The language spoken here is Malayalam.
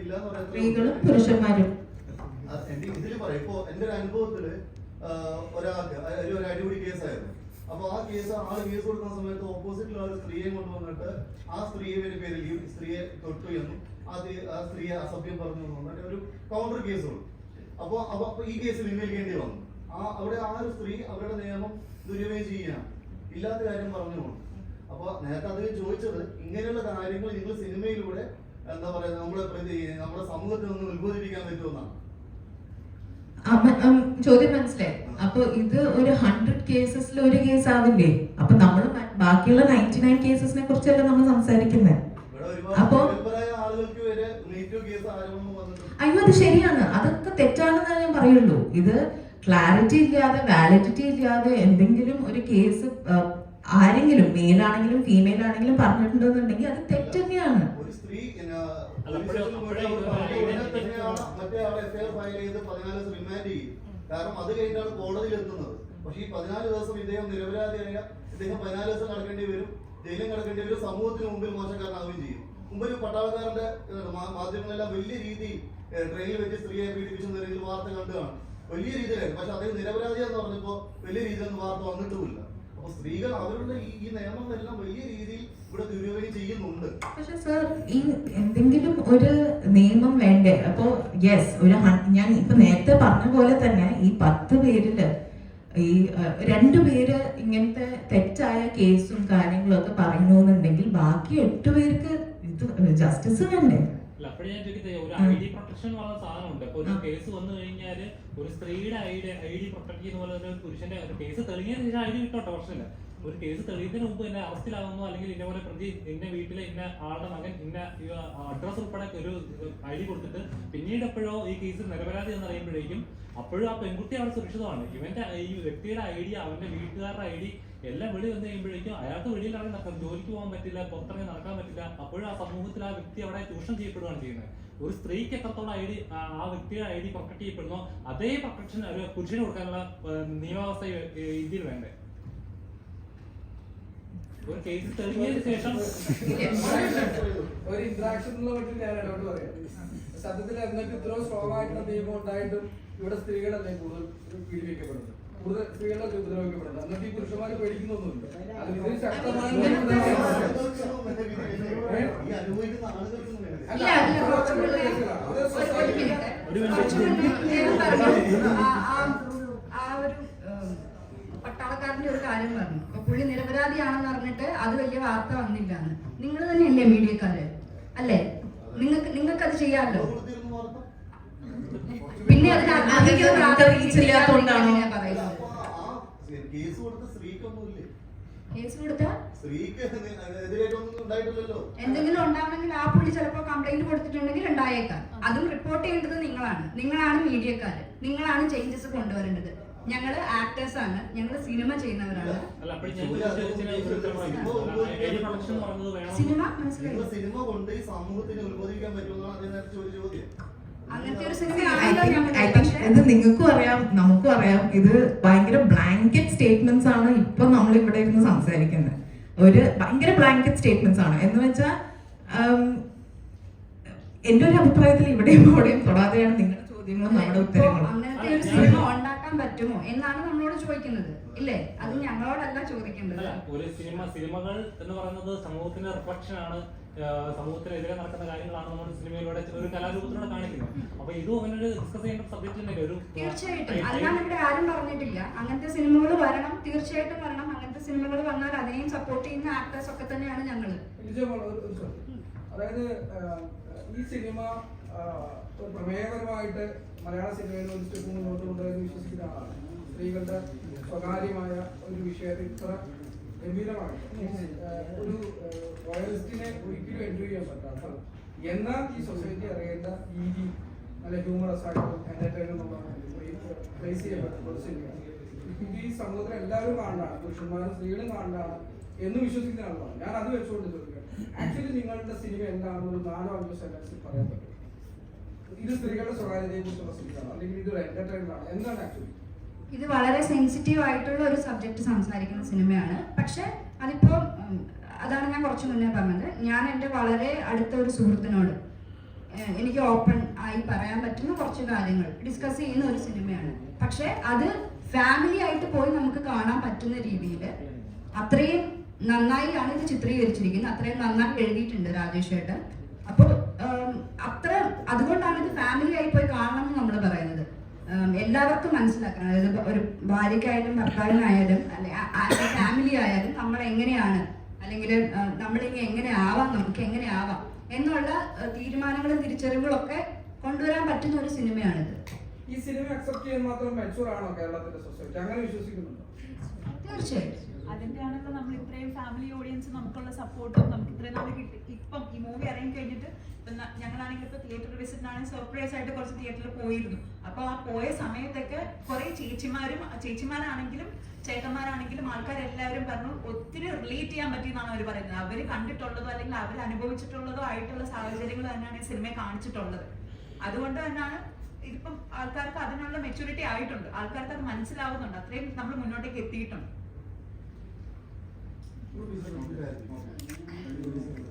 സ്ത്രീകളും പുരുഷന്മാരും. അത് ഇതിൽ പറയാം. ഇപ്പൊ എന്റെ ഒരു അനുഭവത്തിൽ ഒരാൾക്ക് ഒരു അടിപൊളി കേസായിരുന്നു. അപ്പൊ ആ കേസ് ആൾ കേസ് കൊടുക്കുന്ന സമയത്ത് ഓപ്പോസിറ്റിലുള്ള ഒരു സ്ത്രീയെ കൊണ്ടുവന്നിട്ട് ആ സ്ത്രീയുടെ പേരിൽ സ്ത്രീയെ തൊട്ടു എന്നും ആ തി- ആ സ്ത്രീയെ അസഭ്യം പറഞ്ഞു എന്നും ഒരു കൗണ്ടർ കേസ് കൊടുത്തു അപ്പൊ അപ്പൊ ഈ കേസിൽ പിൻവലിക്കേണ്ടി വന്നു. ആ അവിടെ ആ ഒരു സ്ത്രീ അവരുടെ നിയമം ദുരുപയോഗം ചെയ്യാം ഇല്ലാത്ത കാര്യം പറഞ്ഞു അപ്പൊ നേരത്തെ അത് ചോദിച്ചത് ഇങ്ങനെയുള്ള കാര്യങ്ങൾ നിങ്ങൾ സിനിമയിലൂടെ എന്താ പറയാ നമ്മുടെ പ്രതി നമ്മുടെ സമൂഹത്തിൽ ഒന്ന് ഉത്ബോധിപ്പിക്കാൻ പറ്റുമെന്നാണ് ചോദ്യം മനസ്സിലായി. അപ്പൊ ഇത് ഒരു ഹൺഡ്രഡ് കേസസിൽ ഒരു കേസ് ആവില്ലേ? അപ്പൊ നമ്മൾ ബാക്കിയുള്ള നയന്റി നയൻ കേസസിനെ കുറിച്ചല്ല നമ്മൾ സംസാരിക്കുന്നത് അപ്പൊ- അയ്യോ അത് ശരിയാണ്. അതൊക്കെ തെറ്റാണെന്ന് ഞാൻ പറയുള്ളൂ. ഇത് ക്ലാരിറ്റി ഇല്ലാതെ വാലിഡിറ്റി ഇല്ലാതെ എന്തെങ്കിലും ഒരു കേസ് ആരെങ്കിലും മെയിൽ ആണെങ്കിലും ഫീമെയിൽ ആണെങ്കിലും പറഞ്ഞിട്ടുണ്ടെന്നുണ്ടെങ്കിൽ അത് തെറ്റ് തന്നെയാണ് സ്ത്രീ മറ്റേ അപ്പോഴും- എഫ് ഐ ആർ ആളെ ഫയൽ ചെയ്ത് പതിനാല് ദിവസം റിമാൻഡ് ചെയ്യും. കാരണം അത് കഴിഞ്ഞിട്ടാണ് കോടതിയിൽ എത്തുന്നത് പക്ഷേ ഈ പതിനാല് ദിവസം ഇദ്ദേഹം നിരപരാധിയായ ഇദ്ദേഹം പതിനാല് ദിവസം കിടക്കേണ്ടി വരും ജയിലും കിടക്കേണ്ടി വരും സമൂഹത്തിന് മുമ്പിൽ മോശക്കാരനാവുകയും ചെയ്യും. മുമ്പ് ഒരു പട്ടാളക്കാരന്റെ മാധ്യമങ്ങളെല്ലാം വലിയ രീതിയിൽ ട്രെയിനിൽ വെച്ച് സ്ത്രീയെ പീഡിപ്പിച്ചു വാർത്ത കണ്ടുകാണ് വലിയ രീതിയിലായിരുന്നു. പക്ഷെ അദ്ദേഹം നിരപരാധിയെന്ന് പറഞ്ഞപ്പോൾ വലിയ രീതിയിലൊന്നും വാർത്ത വന്നിട്ടുമില്ല. അവരുടെ ഈ വലിയ രീതിയിൽ ഇവിടെ ദുരുപയോഗം ചെയ്യുന്നുണ്ട്. സർ എന്തെങ്കിലും ഒരു നിയമം വേണ്ടേ? അപ്പോ യെസ് ഒരു ഞാൻ ഇപ്പൊ നേരത്തെ പറഞ്ഞ പോലെ തന്നെ ഈ പത്ത് പേരിൽ ഈ രണ്ടു പേര് ഇങ്ങനത്തെ തെറ്റായ കേസും കാര്യങ്ങളും ഒക്കെ പറയുന്നുണ്ടെങ്കിൽ ബാക്കി എട്ട് പേർക്ക് ഇത് ജസ്റ്റിസ് വേണ്ടേ? അല്ല അപ്പോഴും ഞാൻ ചോദിക്കുന്നത് ഒരു ഐ ഡി പ്രൊട്ടക്ഷൻ എന്ന് പറയുന്ന സാധനമുണ്ട്. അപ്പൊ ഒരു കേസ് വന്നു കഴിഞ്ഞാൽ ഒരു സ്ത്രീയുടെ I D I D protect ചെയ്യുന്ന പോലെ ഒരു പുരുഷന്റെ ഒരു കേസ് തെളിഞ്ഞതിന് ശേഷം ഐ ഡി കിട്ടോട്ടെ പ്രശ്നമില്ല ഒരു കേസ് തെളിയുന്നതിന് മുമ്പ് എന്നെ അറസ്റ്റിലാകുന്നു അല്ലെങ്കിൽ ഇന്ന പോലെ പ്രതി ഇന്ന വീട്ടിലെ ഇന്ന ആളുടെ മകൻ ഇന്ന അഡ്രസ് ഉൾപ്പെടെ ഒരു ഐ ഡി കൊടുത്തിട്ട് പിന്നീട് എപ്പോഴോ ഈ കേസ് നിരപരാധി എന്ന് അറിയുമ്പോഴേക്കും അപ്പോഴും ആ പെൺകുട്ടി അവിടെ സുരക്ഷിതമാണ്. ഇവന്റെ ഈ വ്യക്തിയുടെ ഐ ഡി അവന്റെ വീട്ടുകാരുടെ ഐ ഡി എല്ലാം വെളി വന്നു കഴിയുമ്പോഴേക്കും അയാൾക്ക് വെളിയിൽ ഇറങ്ങി നടക്കാം ജോലിക്ക് പോകാൻ പറ്റില്ല പുറത്തിറങ്ങി നടക്കാൻ പറ്റില്ല. അപ്പോഴും ആ സമൂഹത്തിൽ ആ വ്യക്തി അവിടെ ചൂഷണം ചെയ്യപ്പെടുകയാണ് ചെയ്യുന്നത്. ഒരു സ്ത്രീക്ക് എത്രത്തോളം ഐ ഡി ആ വ്യക്തിയുടെ ഐ ഡി പ്രൊട്ടക്ട് ചെയ്യപ്പെടുന്നോ അതേ പ്രൊട്ടക്ഷൻ ഒരു പുരുഷന് കൊടുക്കാനുള്ള നിയമാവസ്ഥ ഇന്ത്യയിൽ വേണ്ടേ? ഒരു ഇന്ററാക്ഷൻ എന്നുള്ള മട്ടിൽ ഞാൻ ഇടപെട്ട് പറയാം സത്യത്തിൽ എന്നിട്ട് ഇത്രയും സ്ട്രോങ് ആയിട്ടുള്ള നിയമം ഉണ്ടായിട്ടും ഇവിടെ സ്ത്രീകളല്ലേ കൂടുതൽ പീഡിപ്പിക്കപ്പെടുന്നത് കൂടുതൽ സ്ത്രീകളൊക്കെ ഉപദ്രവിക്കപ്പെടുന്നത് എന്നിട്ട് ഈ പുരുഷന്മാർ പേടിക്കുന്നൊന്നുമില്ല അത് ഇതിൽ ശക്തമായ ഒരു- ഒരു പട്ടാളക്കാരന്റെ ഒരു കാര്യം പറഞ്ഞു. അപ്പൊ പുള്ളി നിരപരാധിയാണെന്ന് പറഞ്ഞിട്ട് അത് വലിയ വാർത്ത വന്നില്ല എന്ന് നിങ്ങൾ തന്നെയല്ലേ മീഡിയക്കാര്? അല്ലേ? നിങ്ങൾക്ക് നിങ്ങൾക്ക് അത് ചെയ്യാമല്ലോ പിന്നെ കേസ് കൊടുത്താൽ എന്തെങ്കിലും ഉണ്ടാവണമെങ്കിൽ ആ പുള്ളി ചിലപ്പോൾ കംപ്ലൈന്റ് കൊടുത്തിട്ടുണ്ടെങ്കിൽ ഉണ്ടായേക്കാം. അതും റിപ്പോർട്ട് ചെയ്യേണ്ടത് നിങ്ങളാണ്. നിങ്ങളാണ് മീഡിയക്കാര്. നിങ്ങളാണ് ചേഞ്ചസ് കൊണ്ടുവരേണ്ടത്. ഞങ്ങൾ ആക്ടേഴ്സ് ആണ്. ഞങ്ങൾ സിനിമ ചെയ്യുന്നവരാണ്. സിനിമ സിനിമ കൊണ്ട് സമൂഹത്തിന് ഉത്ബോധിപ്പിക്കാൻ പറ്റുമോ അങ്ങനത്തെ ഒരു സിനിമ നിങ്ങൾക്കും അറിയാം നമുക്കും അറിയാം ഇത് ഭയങ്കര ബ്ലാങ്കറ്റ് സ്റ്റേറ്റ്മെന്റ്സ് ആണ് ഇപ്പൊ നമ്മൾ ഇവിടെ ഇരുന്ന് സംസാരിക്കുന്നത്. ഒരു ഭയങ്കര ബ്ലാങ്കറ്റ് സ്റ്റേറ്റ്മെന്റ്സ് ആണ്. എന്ന് വെച്ചാൽ എന്റെ ഒരു അഭിപ്രായത്തിൽ ഇവിടെയും അവിടെയും തൊടാതെയാണ് നിങ്ങളുടെ ചോദ്യങ്ങളും നമ്മുടെ ഉത്തരങ്ങളും. ഉണ്ടാക്കാൻ പറ്റുമോ എന്നാണ് നമ്മളോട് ചോദിക്കുന്നത്. ഇല്ലേ? അത് ഞങ്ങളോടല്ല ചോദിക്കേണ്ടത്. അല്ല ഒരു സിനിമ സിനിമകൾ എന്ന് പറയുന്നത് സമൂഹത്തിന്റെ റിഫ്ലക്ഷൻ ആണ്. സമൂഹത്തിനെതിരെ നടക്കുന്ന കാര്യങ്ങളാണ് നമ്മൾ സിനിമയിലൂടെ ഒരു കലാരൂപത്തിലൂടെ കാണിക്കുന്നത്. അപ്പൊ ഇതും അങ്ങനെ ഒരു ഡിസ്കസ് ചെയ്യേണ്ട സബ്ജക്ട് തന്നെ ഒരു തീർച്ചയായിട്ടും. അല്ലാണ്ട് ഇവിടെ ആരും പറഞ്ഞിട്ടില്ല. അങ്ങനത്തെ സിനിമകൾ വരണം. തീർച്ചയായിട്ടും വരണം. അങ്ങനത്തെ സിനിമകൾ വന്നാൽ അതിനെയും സപ്പോർട്ട് ചെയ്യുന്ന ആക്ടേഴ്സ് ഒക്കെ തന്നെയാണ് ചോദ്യം. അതായത് ഈ സിനിമ പ്രമേയപരമായിട്ട് മലയാള സിനിമയിൽ ഒരു സ്റ്റെപ്പ് മുന്നോട്ട് കൊണ്ടുവരുന്ന വിശ്വസിക്കുന്ന ആളാണ് സ്ത്രീകളുടെ സ്വകാര്യമായ ഒരു വിഷയത്തെ ഇത്ര ഗംഭീരമാണ് ഒരു റോയലിസ്റ്റിനെ ഒരിക്കലും എൻജോയ് ചെയ്യാൻ പറ്റാത്ത എന്നാൽ ഈ സൊസൈറ്റി അറിയേണ്ട രീതി നല്ല ഹ്യൂമറസ് ആയിട്ടും എന്റർടൈൻമെന്റ് ഈ സമൂഹത്തിൽ എല്ലാവരും കാണാണ് പുരുഷന്മാരും സ്ത്രീകളും കാണാണ് എന്ന് വിശ്വസിക്കുന്ന ആളാണ് ഞാൻ അത് വെച്ചുകൊണ്ട് ചോദിക്കാം. ആക്ച്വലി നിങ്ങളുടെ സിനിമ എന്താണെന്ന് നാലോ അഞ്ചോ സെന്റൻസിൽ പറയാൻ പറ്റും ഇത് സ്ത്രീകളുടെ സ്വകാര്യതയെ കുറിച്ചുള്ള എന്റർടൈൻമെന്റ് ആണ്. എന്താണ് ആക്ച്വലി ഇത് വളരെ സെൻസിറ്റീവ് ആയിട്ടുള്ള ഒരു സബ്ജക്ട് സംസാരിക്കുന്ന സിനിമയാണ്. പക്ഷെ അതിപ്പോ അതാണ് ഞാൻ കുറച്ച് മുന്നേ പറഞ്ഞത്. ഞാൻ എന്റെ വളരെ അടുത്ത ഒരു സുഹൃത്തിനോട് എനിക്ക് ഓപ്പൺ ആയി പറയാൻ പറ്റുന്ന കുറച്ച് കാര്യങ്ങൾ ഡിസ്കസ് ചെയ്യുന്ന ഒരു സിനിമയാണ്. പക്ഷെ അത് ഫാമിലി ആയിട്ട് പോയി നമുക്ക് കാണാൻ പറ്റുന്ന രീതിയിൽ അത്രയും നന്നായിയാണ് ഇത് ചിത്രീകരിച്ചിരിക്കുന്നത്. അത്രയും നന്നായി എഴുതിയിട്ടുണ്ട് രാജേഷ് ഏട്ടൻ. അപ്പോൾ അത്ര അതുകൊണ്ടാണ് ഇത് ഫാമിലി ആയി പോയി കാണണം എന്ന് നമ്മൾ പറയുന്നത് ഉം, എല്ലാവർക്കും മനസ്സിലാക്കണം. അതായത് ഒരു ഭാര്യക്കായാലും ഭർത്താവിനായാലും അല്ലെ ഫാമിലി ആയാലും നമ്മൾ എങ്ങനെയാണ്? അല്ലെങ്കിൽ നമ്മളിനി എങ്ങനെ ആവാം നമുക്ക്? എങ്ങനെ ആവാം? എന്നുള്ള തീരുമാനങ്ങളും തിരിച്ചറിവുകളും ഒക്കെ കൊണ്ടുവരാൻ പറ്റുന്ന ഒരു സിനിമയാണിത്. ഈ സിനിമ അക്സെപ്റ്റ് ചെയ്യാൻ മാത്രം മെച്ചൂർ ആണോ കേരളത്തിന്റെ സൊസൈറ്റി അങ്ങനെ വിശ്വസിക്കുന്നുണ്ടോ? തീർച്ചയായിട്ടും. അതിന്റെ ആണല്ലോ നമ്മൾ ഇത്രയും ഫാമിലി ഓഡിയൻസ് നമുക്കുള്ള സപ്പോർട്ടും നമുക്ക് ഇത്രയും നാൾ കിട്ടി. ഇപ്പം ഈ മൂവി ഇറങ്ങി കഴിഞ്ഞിട്ട് ഇപ്പം ഞങ്ങളാണെങ്കിൽ ഇപ്പൊ തിയേറ്റർ വിസിറ്റിനാണെങ്കിൽ സർപ്രൈസ് ആയിട്ട് കുറച്ച് തിയേറ്ററിൽ പോയിരുന്നു. അപ്പൊ ആ പോയ സമയത്തൊക്കെ കുറെ ചേച്ചിമാരും ചേച്ചിമാരാണെങ്കിലും ചേട്ടന്മാരാണെങ്കിലും ആൾക്കാരെല്ലാവരും പറഞ്ഞു ഒത്തിരി റിലേറ്റ് ചെയ്യാൻ പറ്റിയെന്നാണ് അവർ പറയുന്നത്. അവർ കണ്ടിട്ടുള്ളതോ അല്ലെങ്കിൽ അവർ അനുഭവിച്ചിട്ടുള്ളതോ ആയിട്ടുള്ള സാഹചര്യങ്ങൾ തന്നെയാണ് സിനിമയെ കാണിച്ചിട്ടുള്ളത്. അതുകൊണ്ട് തന്നെയാണ് ഇതിപ്പം ആൾക്കാർക്ക് അതിനുള്ള മെച്ചൂരിറ്റി ആയിട്ടുണ്ട്. ആൾക്കാർക്ക് അത് മനസ്സിലാവുന്നുണ്ട്. അത്രയും നമ്മൾ മുന്നോട്ടേക്ക് എത്തിയിട്ടുണ്ട്. Thank you.